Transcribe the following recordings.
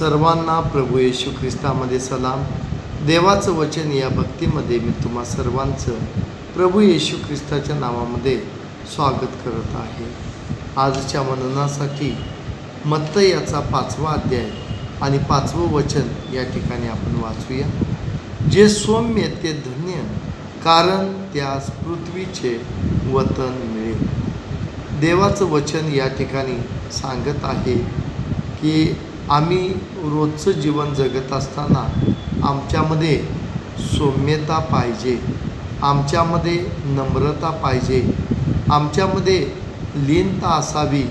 सर्वांना प्रभू येशू ख्रिस्तामध्ये सलाम. देवाचं वचन या भक्तीमध्ये मी तुम्हा सर्वांचं प्रभू येशू ख्रिस्ताच्या नावामध्ये स्वागत करत आहे. आजच्या मननासाठी मत्त याचा पाचवा अध्याय आणि पाचवं वचन या ठिकाणी आपण वाचूया. जे सौम्य ते धन्य कारण त्यास पृथ्वीचे वतन मिळेल. देवाचं वचन या ठिकाणी सांगत आहे की आम्ही रोजचं जीवन जगत असताना आमच्यामध्ये सौम्यता पाहिजे आमच्यामध्ये नम्रता पाहिजे आमच्यामध्ये लीनता असावी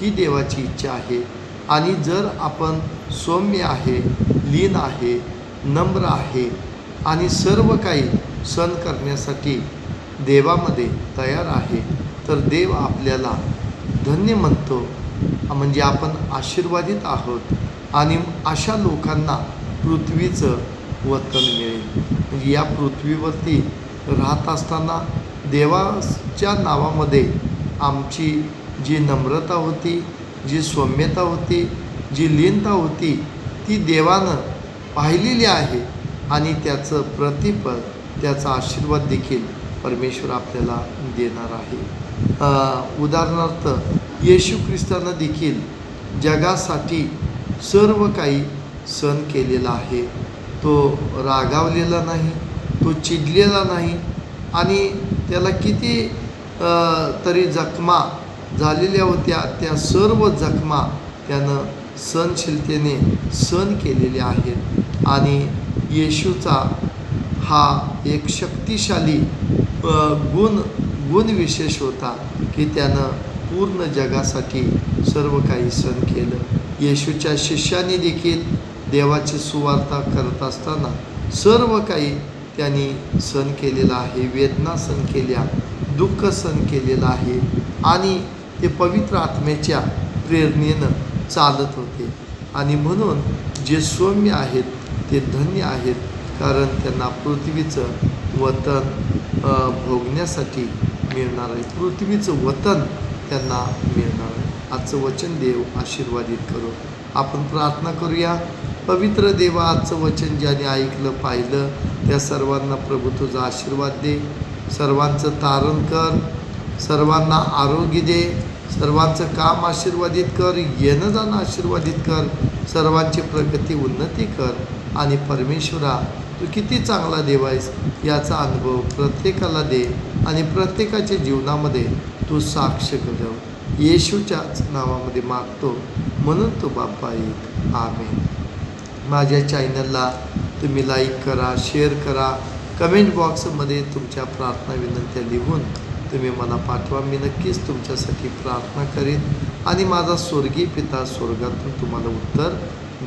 ही देवाची इच्छा आहे. आणि जर आपण सौम्य आहे लीन आहे नम्र आहे आणि सर्व काही सण करण्यासाठी देवामध्ये तयार आहे तर देव आपल्याला धन्य म्हणतो. म्हणजे आपण आशीर्वादित आहोत आणि अशा लोकांना पृथ्वीचं वतन मिळेल. म्हणजे या पृथ्वीवरती राहत असताना देवाच्या नावामध्ये आमची जी नम्रता होती जी सौम्यता होती जी लीनता होती ती देवानं पाहिलेली आहे आणि त्याचं प्रतिफळ त्याचा आशीर्वाद देखील परमेश्वर आपल्याला देणार आहे. उदाहरणार्थ येशू ख्रिस्तानं देखील जगासाठी सर्व काही सण केलेला आहे. तो रागावलेला नाही तो चिडलेला नाही आणि त्याला किती तरी जखमा झालेल्या होत्या त्या सर्व जखमा त्यानं सहनशीलतेने सहन केलेल्या आहेत आणि येशूचा हा एक शक्तिशाली गुण गुणविशेष होता की त्यानं पूर्ण जगासाठी सर्व काही सण केलं. येशूच्या शिष्याने देखील देवाची सुवार्ता करत असताना सर्व काही त्यांनी सण केलेला आहे. वेदना सण केल्या दुःख सण केलेलं आहे आणि ते पवित्र आत्म्याच्या प्रेरणेनं चालत होते. आणि म्हणून जे सौम्य आहेत ते धन्य आहेत कारण त्यांना पृथ्वीचं वतन भोगण्यासाठी मिळणार आहे. पृथ्वीचं वतन त्यांना मिळणार आहे. आजचं वचन देव आशीर्वादित करू. आपण प्रार्थना करूया. पवित्र देवा आजचं वचन ज्याने ऐकलं पाहिलं त्या सर्वांना प्रभू तुझा आशीर्वाद दे. सर्वांचं तारण कर. सर्वांना आरोग्य दे. सर्वांचं काम आशीर्वादित कर. येणं जाणं आशीर्वादित कर. सर्वांची प्रगती उन्नती कर. आणि परमेश्वरा तू किती चांगला देव आहेस याचा अनुभव प्रत्येकाला दे आणि प्रत्येकाच्या जीवनामध्ये तू साक्ष घडव येशूच्याच नावामध्ये मागतो म्हणून तो बाप्पा एक. आमेन. माझ्या चॅनलला तुम्ही लाईक करा शेअर करा. कमेंट बॉक्समध्ये तुमच्या प्रार्थना विनंत्या लिहून तुम्ही मला पाठवा. मी नक्कीच तुमच्यासाठी प्रार्थना करेन. आणि माझा स्वर्गीय पिता स्वर्गातून तुम्हाला उत्तर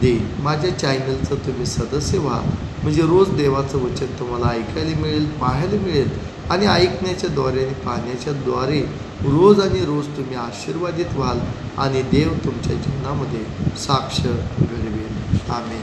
दे माझ्या चॅनलचं तुम्ही सदस्य व्हा. म्हणजे रोज देवाचं वचन तुम्हाला ऐकायला मिळेल पाहायला मिळेल आणि ऐकण्याच्या द्वारे आणि पाहण्याच्या द्वारे रोज आणि रोज तुम्ही आशीर्वादित व्हाल आणि देव तुमच्या जीवनामध्ये साक्ष घडवेल. आमेन.